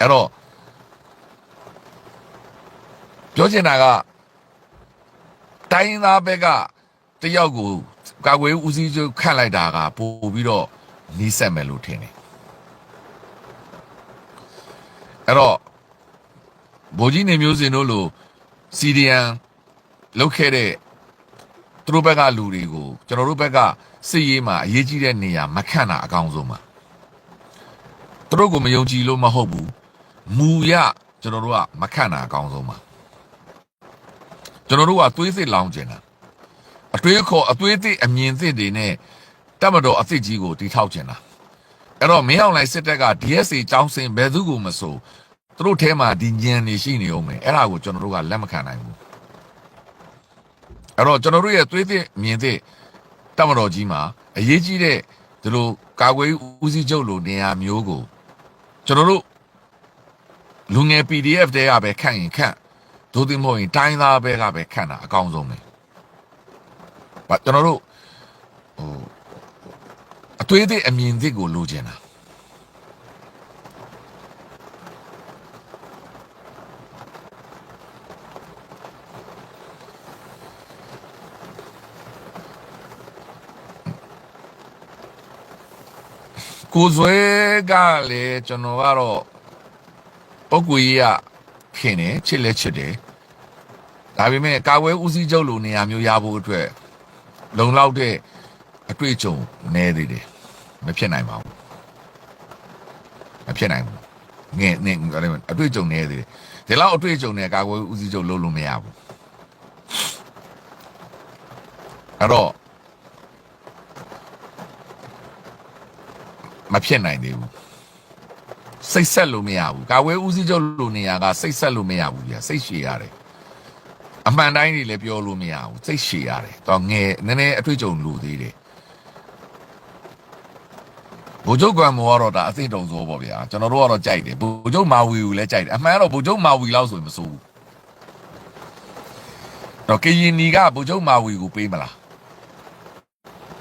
အဲ့တော့ပြောချင်တာကတိုင်းသားဘက်ကတယောက်ကိုကာကွယ်ဦးစီးချုပ်ခန့်လိုက်တာကပို့ပြီးတော့နီးစက်မယ်လို့ထင်တယ်အဲ့တော့ဗိုလ်ကြီးနေမျိုးစင်တို့လိုစီဒီယန်လောက်ခဲ့တဲ့သူတို့ဘက်ကလူတွေကိုကျွန်တော်တို့ဘက်ကစစ်ရေးမှာအရေးကြီးတဲ့နေရာမခန့်တာအကောင်းဆုံးပါသူတို့ကိုမယုံကြည်လို့မဟုတ်ဘူး မူရကျွန်တော်တို့ကမခန့်တာအကောင်းဆုံးပါကျွန်တော်တို့ကသွေးစစ်လောင်းကျင်တာအတွေးခေါ်အသွေးသစ်အမြင်သစ်တွေနဲ့တက်မတော်အသစ်ကြီးကိုတီထောက်ကျင်တာအဲ့တော့မင်းအောင်လိုက်စစ်တပ်က DSA ចောင်းစင်ဘယ်သူကိုမဆိုသူတို့ထဲမှာဒီညံနေရှိနေအောင်မယ်အဲ့ဒါကိုကျွန်တော်တို့ကလက်မခံနိုင်ဘူးအဲ့တော့ကျွန်တော်တို့ရဲ့သွေးသစ်မြင်သစ်တက်မတော်ကြီးမှာအရေးကြီးတဲ့ဒီလိုကာကွယ်ရေးဦးစီးချုပ်လိုနေရာမျိုးကိုကျွန်တော်တို့ လူငယ် PDF တဲကပဲခန့်ရင်ခန့်ဒို့တင်မဟုတ်ရင်တိုင်းသားဘက်ကပဲခန့်တာအကောင်းဆုံးပဲဘာကျွန်တော်တို့ဟိုအသွေးသစ်အမြင်သစ်ကိုလိုချင်တာကိုဇွဲကလည်းကျွန်တော်ကတော့ ပုတ်ကွေကြီးကခင်တယ်ချစ်လဲချစ်တယ်ဒါပေမဲ့ကာဝဲဦးစီးချုပ်လိုနေရာမျိုးရဖို့အတွက်လုံလောက်တဲ့အတွေ့အကြုံနည်းသေးတယ်မဖြစ်နိုင်ပါဘူးမဖြစ်နိုင်ဘူးငယ်နေအတွေ့အကြုံနည်းသေးတယ်ဒီလောက်အတွေ့အကြုံနဲ့ကာဝဲဦးစီးချုပ်လုပ်လို့မရဘူးအဲ့တော့မဖြစ်နိုင်သေးဘူး စိတ်ဆက်လို့မရဘူးကာဝဲဦးစီးချုပ်လိုနေရာကစိတ်ဆက်လို့မရဘူးဗျာစိတ်ရှည်ရတယ်အမှန်တိုင်းတွေလည်းပြောလို့မရဘူးစိတ်ရှည်ရတယ်တော့ငယ်နည်းနည်းအတွေ့အကြုံလူသေးတယ်ဘိုလ်ချုပ်ကံမောကတော့ဒါအသိတုံစိုးပေါ့ဗျာကျွန်တော်တို့ကတော့ကြိုက်တယ်ဘိုလ်ချုပ်မာဝီကိုလည်းကြိုက်တယ်အမှန်ကတော့ဘိုလ်ချုပ်မာဝီလောက်ဆိုရင်မစိုးဘူးတော့ကရင်နီကဘိုလ်ချုပ်မာဝီကိုပေးမလား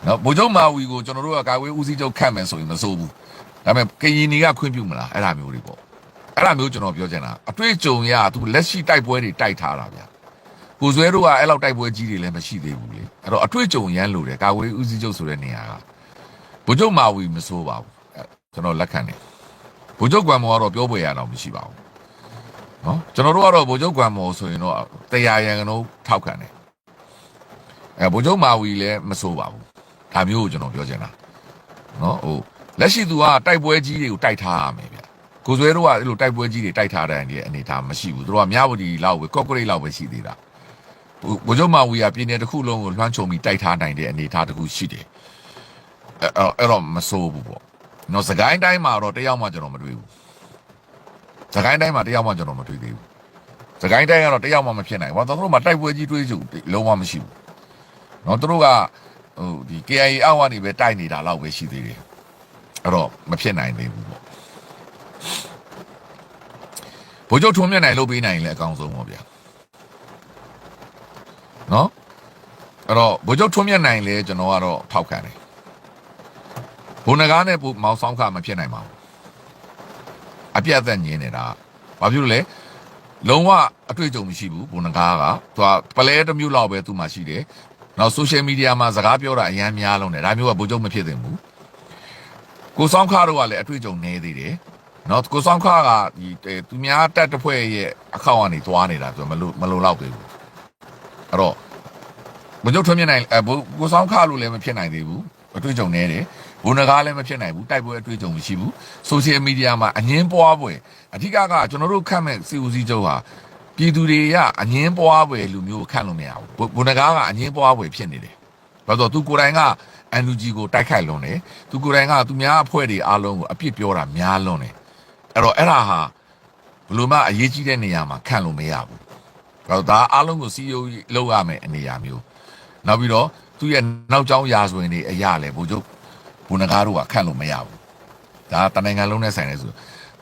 နော်ဗိုလ်ချုပ်မာဝီကိုကျွန်တော်တို့ကကာဝေးဦးစီးချုပ်ခန့်မယ်ဆိုရင်မစိုးဘူး ဒါပေမဲ့ကရင်နီကခွင့်ပြုမလားအဲ့ဒါမျိုးတွေပေါ့အဲ့ဒါမျိုးကျွန်တော်ပြောချင်တာအတွေ့အကြုံရသူလက်ရှိတိုက်ပွဲတွေတိုက်ထားတာဗျာကိုစွဲတို့ကအဲ့လောက်တိုက်ပွဲကြီးတွေလည်းမရှိသေးဘူးလေအဲ့တော့အတွေ့အကြုံရမ်းလို့တယ်ကာဝေးဦးစီးချုပ်ဆိုတဲ့နေရာကဗိုလ်ချုပ်မာဝီမစိုးပါဘူးအဲ့ကျွန်တော်လက်ခံတယ်ဗိုလ်ချုပ်ကွမ်မောကတော့ပြောပွေရတော့မရှိပါဘူးနော်ကျွန်တော်တို့ကတော့ဗိုလ်ချုပ်ကွမ်မောဆိုရင်တော့တရားရန်ကတော့ထောက်ခံတယ်အဲဗိုလ်ချုပ်မာဝီလည်းမစိုးပါဘူးဒါမျိုးကိုကျွန်တော်ပြောချင်တာနော်ဟို လက်ရှိသူကတိုက်ပွဲကြီးတွေကိုတိုက်ထားရမယ်ဗျကိုစွဲတို့ကအဲ့လိုတိုက်ပွဲကြီးတွေတိုက်ထားတဲ့အနေထားမရှိဘူးသူတို့ကမြဝတီလောက်ပဲကော့ကရိတ်လောက်ပဲရှိသေးတာဘိုလ်ချုပ်မာဝီကပြည်နယ်တစ်ခုလုံးကိုလွှမ်းခြုံပြီးတိုက်ထားနိုင်တဲ့အနေထားတစ်ခုရှိတယ်အဲ့အဲ့အဲ့တော့မဆိုးဘူးပေါ့နော်စကိုင်းတိုင်းမှာတော့တယောက်မှကျွန်တော်မတွေ့ဘူးစကိုင်းတိုင်းမှာတယောက်မှကျွန်တော်မတွေ့သေးဘူးစကိုင်းတိုင်းကတော့တယောက်မှမဖြစ်နိုင်ဘူးဘာလို့သူတို့မှတိုက်ပွဲကြီးတွေးကြလုံးဝမရှိဘူးနော်သူတို့ကဟိုဒီ KIA အောက်ကနေပဲတိုက်နေတာလောက်ပဲရှိသေးတယ် အဲ့တော့မဖြစ်နိုင်သေးဘူးပေါ့ဘိုးချုပ်ထုံးမြတ်နိုင်လုပ်ပေးနိုင်ရင်လည်းအကောင်းဆုံးပေါ့ဗျာနော်အဲ့တော့ဘိုးချုပ်ထုံးမြတ်နိုင်လည်းကျွန်တော်ကတော့ထောက်ခံတယ်ဘုံနဂါးနဲ့မောင်ဆောင်ခမဖြစ်နိုင်ပါဘူးအပြတ်အသက်ညင်းနေတာဘာဖြစ်လို့လဲလုံးဝအတွေ့အကြုံမရှိဘူးဘုံနဂါးကသူကပလဲတစ်မျိုးလောက်ပဲသူ့မှာရှိတယ်နောက် social media မှာစကားပြောတာအများများလုံးတယ်ဒါမျိုးကဘိုးချုပ်မဖြစ်သင့်ဘူး ကိုဆောင်ခါတို့ကလည်းအတွေ့အကြုံနေသေးတယ်နော်ကိုဆောင်ခါကဒီသူများတက်တစ်ဖွဲ့ရဲ့အခောက်ကနေသွားနေတာဆိုမလို့မလုံလောက်သေးဘူးအဲ့တော့ဘိုးချုပ်ထွန်းမြင့်နိုင်အဲဘိုးကိုဆောင်ခါလို့လည်းမဖြစ်နိုင်သေးဘူးအတွေ့အကြုံနေတယ်ဘုံနဂါလည်းမဖြစ်နိုင်ဘူးတိုက်ပွဲအတွေ့အကြုံမရှိဘူး social media မှာအငင်းပွားပွဲအဓိကကကျွန်တော်တို့ခတ်မဲ့စီဦးစီးချုပ်ဟာပြည်သူတွေကအငင်းပွားပွဲလူမျိုးကိုခန့်လို့မရဘူးဘုံနဂါကအငင်းပွားပွဲဖြစ်နေတယ် ဘာလို့သူကိုယ်တိုင်က NUG ကိုတိုက်ခိုက်လွန်တယ်သူကိုယ်တိုင်ကသူများအဖွဲ့တွေအားလုံးကိုအပြစ်ပြောတာများလွန်တယ်အဲ့တော့အဲ့ဒါဟာဘလို့မှအရေးကြီးတဲ့နေရာမှာခန့်လို့မရဘူးဘာလို့ဒါအားလုံးကို CEO လောက်ရမယ်အနေအရာမျိုးနောက်ပြီးတော့သူ့ရဲ့နောက်ကျောင်းရာဇဝင်တွေအရာလဲဘို့ချုပ်ဘုံနဂါတို့ကခန့်လို့မရဘူးဒါတနိုင်ငံလုံးနဲ့ဆိုင်တယ်ဆို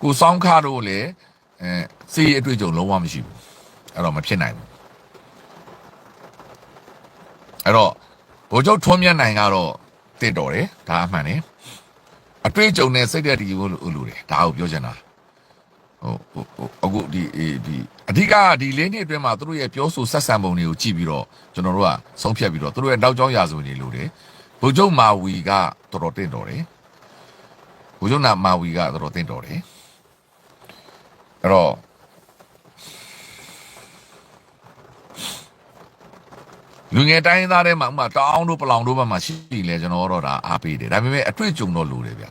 ကိုစောင်းခါတို့လည်းအဲစီးအတွေ့အကြုံလုံးဝမရှိဘူးအဲ့တော့မဖြစ်နိုင်ဘူးအဲ့တော့ ဘိုးချုပ်ထွန်းမြတ်နိုင်ကတော့တင့်တော်တယ်ဒါအမှန်တယ်အတွေ့အကြုံနဲ့စိတ်သက်တည်ဖို့လို့လို့တယ်ဒါကိုပြောချင်တာဟဟိုဟိုဟိုအခုဒီအေးဒီအဓိကဒီလေးနှစ်အတွင်းမှာသူတို့ရဲ့ပြောဆိုဆက်ဆံပုံတွေကိုကြည့်ပြီးတော့ကျွန်တော်တို့ကဆုံးဖြတ်ပြီးတော့သူတို့ရဲ့နောက်ကျောင်းရာဇဝင်တွေလို့တယ်ဘုံကျုံမာဝီကတော်တော်တင့်တော်တယ်ဘုံကျုံနာမာဝီကတော်တော်တင့်တော်တယ်အဲ့တော့ လူငယ်တိုင်းသားတွေမှာဥမာတောင်းတို့ပလောင်တို့ဘက်မှာရှိလေကျွန်တော်တို့ဒါအားပေးတယ်ဒါပေမဲ့အတွေ့အကြုံတော့လိုတယ်ဗျာ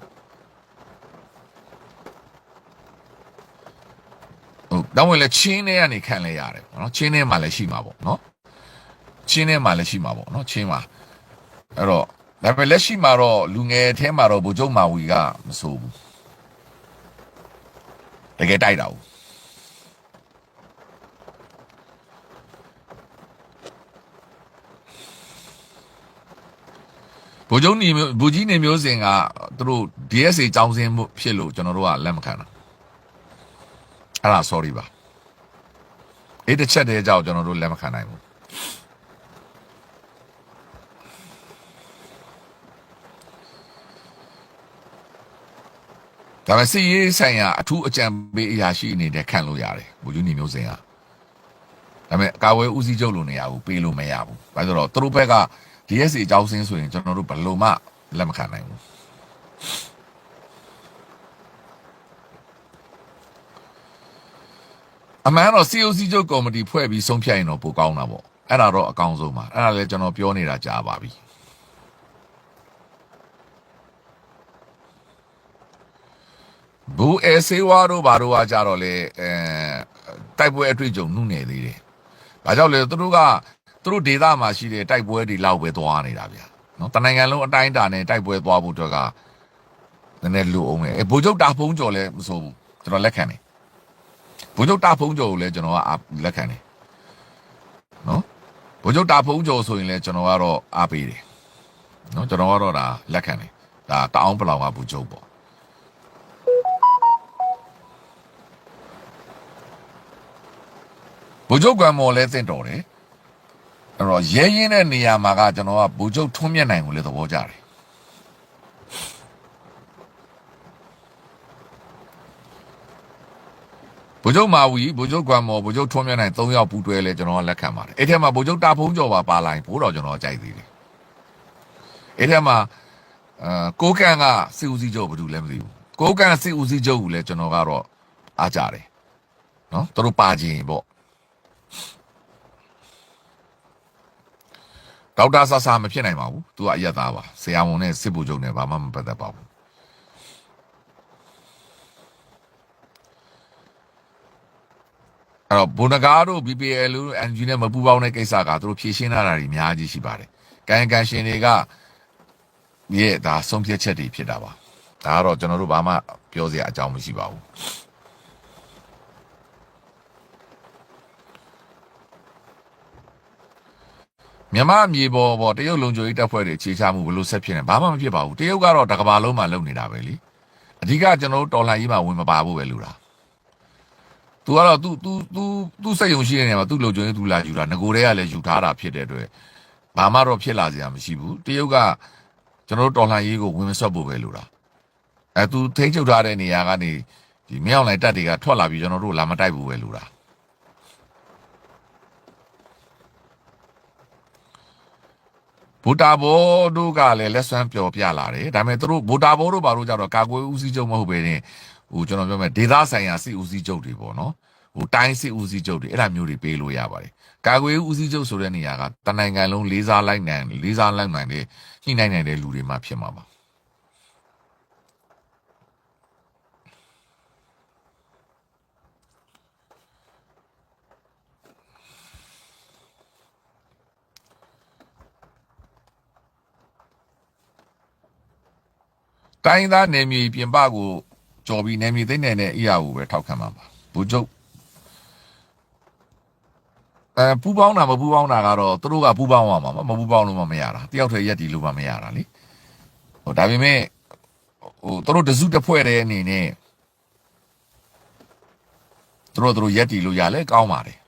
ဟုတ်တော့ဝင်လဲချင်းထဲကနေခံလဲရတယ်ပေါ့နော်ချင်းထဲမှာလည်းရှိမှာပေါ့နော်ချင်းထဲမှာလည်းရှိမှာပေါ့နော်ချင်းမှာအဲ့တော့ဒါပေမဲ့လက်ရှိမှာတော့လူငယ်ထဲမှာတော့ဗိုလ်ချုပ်မာဝီကမဆိုးဘူးတကယ်တိုက်တာဘူး ဗိုလ်ချုပ်နေမျိုးဗိုလ်ကြီးနေမျိုးစင်ကသူတို့ DSA ចောင်းစင်းမှုဖြစ်လို့ကျွန်တော်တို့ကလက်မခံတာအဲ့ဒါ sorry ပါအဲ့တစ်ချက်တည်းကြောက်ကျွန်တော်တို့လက်မခံနိုင်ဘူးဒါပေမဲ့စီရေးဆိုင်ရာအထူးအကြံပေးအရာရှိအနေနဲ့ခံလို့ရတယ်ဘူဂျူနီမျိုးစင်ကဒါပေမဲ့အကာဝဲဦးစီးချုပ်လိုနေရာကိုပေးလို့မရဘူးဘာလို့လဲဆိုတော့သူတို့ဘက်က DSA အကြောင်းစင်းဆိုရင်ကျွန်တော်တို့ဘယ်လို့မှလက်မခံနိုင်ဘူးအမှန်တော့ COC ချုပ်ကော်မတီဖွဲ့ပြီးဆုံးဖြတ်ရင်တော့ပိုကောင်းတာပေါ့အဲ့ဒါတော့အကောင်းဆုံးပါအဲ့ဒါလည်းကျွန်တော်ပြောနေတာကြားပါပြီဘူအဲဆေဝါတို့ဘာတို့ကကြတော့လေအဲတိုက်ပွဲအတွေ့အကြုံနှုတ်နေသေးတယ်။ဘာကြောင့်လဲသူတို့က သူတို့ဒေသမှာရှိတဲ့တိုက်ပွဲတွေလောက်ပဲသွားနေတာဗျာ။နော်တနိုင်ငံလုံးအတိုင်းအတာနဲ့တိုက်ပွဲသွားဖို့အတွက်ကနည်းနည်းလူအောင်လေ။အဲဘူချုပ်တာဖုံးကျော်လဲမဆိုဘူးကျွန်တော်လက်ခံတယ်။ဘုချုပ်တာဖုံးကျော်ကိုလည်းကျွန်တော်ကအားလက်ခံတယ်နော်ဘုချုပ်တာဖုံးကျော်ဆိုရင်လည်းကျွန်တော်ကတော့အားပေးတယ်နော်ကျွန်တော်ကတော့ဒါလက်ခံတယ်ဒါတအောင်ပလောင်ကဘုချုပ်ပေါ့ဘုချုပ်ကံမော်လည်းသင့်တော်တယ် အဲ့တော့ရဲရင်တဲ့နေရာမှာကကျွန်တော်ကဘုချုပ်ထွန်းမြတ်နိုင်ကိုလည်းသဘောကျတယ်ဘုချုပ်မာဝီဘုချုပ်ကွမ်မော်ဘုချုပ်ထွန်းမြတ်နိုင်၃ယောက်ပူးတွဲလဲကျွန်တော်ကလက်ခံပါတယ်အဲ့ထဲမှာဘုချုပ်တာဖုံးကျော်ပါပါလာရင်ဘိုးတော်ကျွန်တော်ကြိုက်သေးတယ်အဲ့ထဲမှာအဲကိုကန်ကစစ်ဦးစီးချုပ်ဘာလို့လဲမသိဘူးကိုကန်စစ်ဦးစီးချုပ်ကိုလည်းကျွန်တော်ကတော့အားကြတယ်နော်သူတို့ပါခြင်းပေါ့ ဒေါက်တာဆာဆာမဖြစ်နိုင်ပါဘူးသူကအရက်သားပါဆရာဝန်နဲ့စစ်ဗိုလ်ချုပ်နဲ့ဘာမှမပတ်သက်ပါဘူးအဲ့တော့ဘုံနဂါတို့ BPL လို့ NG နဲ့မပူပေါင်းတဲ့ကိစ္စကသူတို့ဖြည့်ရှင်းလာတာတွေအများကြီးရှိပါတယ်။ကန်ကန်ရှင်တွေကရဲ့ဒါဆုံးဖြတ်ချက်တွေဖြစ်တာပါ။ဒါကတော့ကျွန်တော်တို့ဘာမှပြောစရာအကြောင်းမရှိပါဘူး။ မြမမြေပေါ်ပေါ်တရုတ်လုံခြုံရေးတပ်ဖွဲ့တွေခြေချမှုဘလို့ဆက်ဖြစ်နေဘာမှမဖြစ်ပါဘူးတရုတ်ကတော့တကဘာလုံးမှာလုံနေတာပဲလေအဓိကကျွန်တော်တို့တော်လှန်ရေးမှာဝင်မပါဖို့ပဲလူတာသူကတော့သူသူသူသူစိတ်ယုံရှိတဲ့နေရာမှာသူ့လုံခြုံရေးသူလာယူတာငကိုတွေကလည်းယူထားတာဖြစ်တဲ့အတွက်ဘာမှတော့ဖြစ်လာစရာမရှိဘူးတရုတ်ကကျွန်တော်တို့တော်လှန်ရေးကိုဝင်မဆွတ်ဖို့ပဲလူတာအဲသူထိန်းချုပ်ထားတဲ့နေရာကနေဒီမြောက်လိုက်တပ်တွေကထွက်လာပြီးကျွန်တော်တို့လာမတိုက်ဘူးပဲလူတာ ဘူတာဘောတို့ကလည်းလက်ဆွမ်းပျော်ပြလာတယ်ဒါပေမဲ့သူတို့ဘူတာဘောတို့ဘာလို့ကြတော့ကာကွယ်ဦးစီးချုပ်မဟုတ်ပဲねဟိုကျွန်တော်ပြောမယ်ဒေသဆိုင်ရာစစ်ဦးစီးချုပ်တွေပေါ့နော်ဟိုတိုင်းစစ်ဦးစီးချုပ်တွေအဲ့ဒါမျိုးတွေပေးလို့ရပါတယ်ကာကွယ်ဦးစီးချုပ်ဆိုတဲ့နေရာကတနိုင်ငံလုံးလေးစားလိုက်နိုင်လေးစားလိုက်နိုင်တဲ့ညှိနှိုင်းနိုင်တဲ့လူတွေမှဖြစ်မှာပါ တိုင်းသားနယ်မြေပြင်ပကိုကြော်ပြီးနယ်မြေသိမ့်နယ်တဲ့အရာကိုပဲထောက်ခံမှာပါဘူကျုပ်အဲပူပေါင်းတာမပူပေါင်းတာကတော့သူတို့ကပူပေါင်းရမှာမပူပေါင်းလို့မမရတာတယောက်တည်းရက်တီလို့မမရတာလေဟိုဒါပေမဲ့ဟိုသူတို့တစုတစ်ဖွဲ့တဲ့အနေနဲ့သူတို့သူတို့ရက်တီလို့ရလဲကောင်းပါတယ်